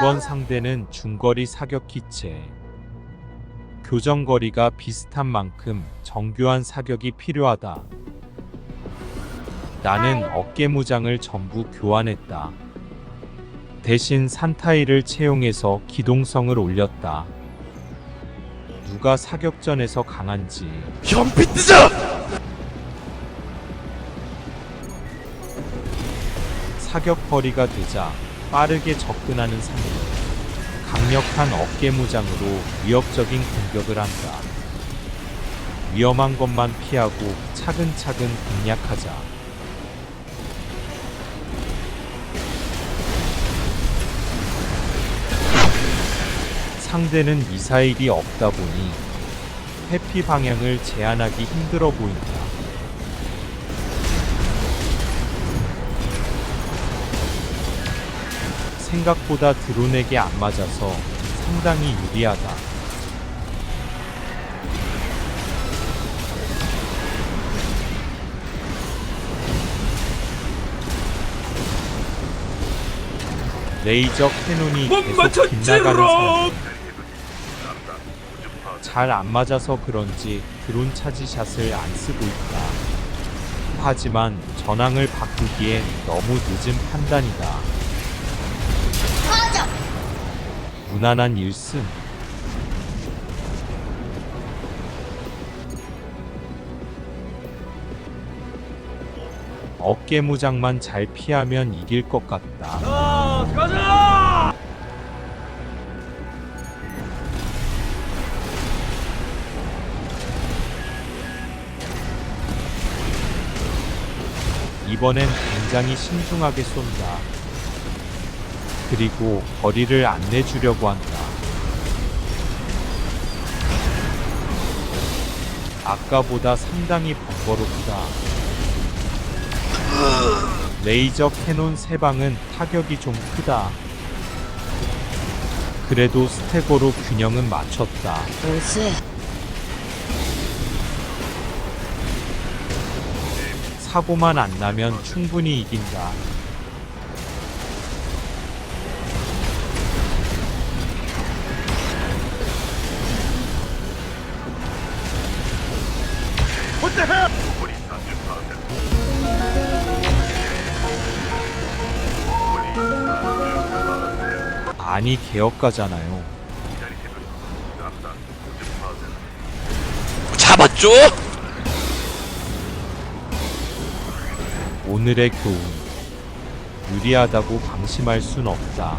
이번 상대는 중거리 사격 기체. 교정 거리가 비슷한 만큼 정교한 사격이 필요하다. 나는 어깨 무장을 전부 교환했다. 대신 산타이를 채용해서 기동성을 올렸다. 누가 사격전에서 강한지 현피 뜨자! 사격 거리가 되자 빠르게 접근하는 상대. 강력한 어깨 무장으로 위협적인 공격을 한다. 위험한 것만 피하고 차근차근 공략하자. 상대는 미사일이 없다 보니 회피 방향을 제한하기 힘들어 보인다. 생각보다 드론에게 안 맞아서 상당히 유리하다. 레이저 캐논이 못 계속 빗나가는 상황. 맞췄지롱! 잘안 맞아서 그런지 드론 차지샷을 안 쓰고 있다. 하지만 전황을 바꾸기엔 너무 늦은 판단이다. 무난한 1승. 어깨 무장만 잘 피하면 이길 것 같다. 자, 가자! 이번엔 굉장히 신중하게 쏜다. 그리고 거리를 안 내 주려고 한다. 아까보다 상당히 번거롭다. 레이저 캐논 세 방은 타격이 좀 크다. 그래도 스테고로 균형은 맞췄다. 사고만 안 나면 충분히 이긴다. 아니 개혁가잖아요. 잡았죠? 오늘의 교훈. 유리하다고 방심할 순 없다.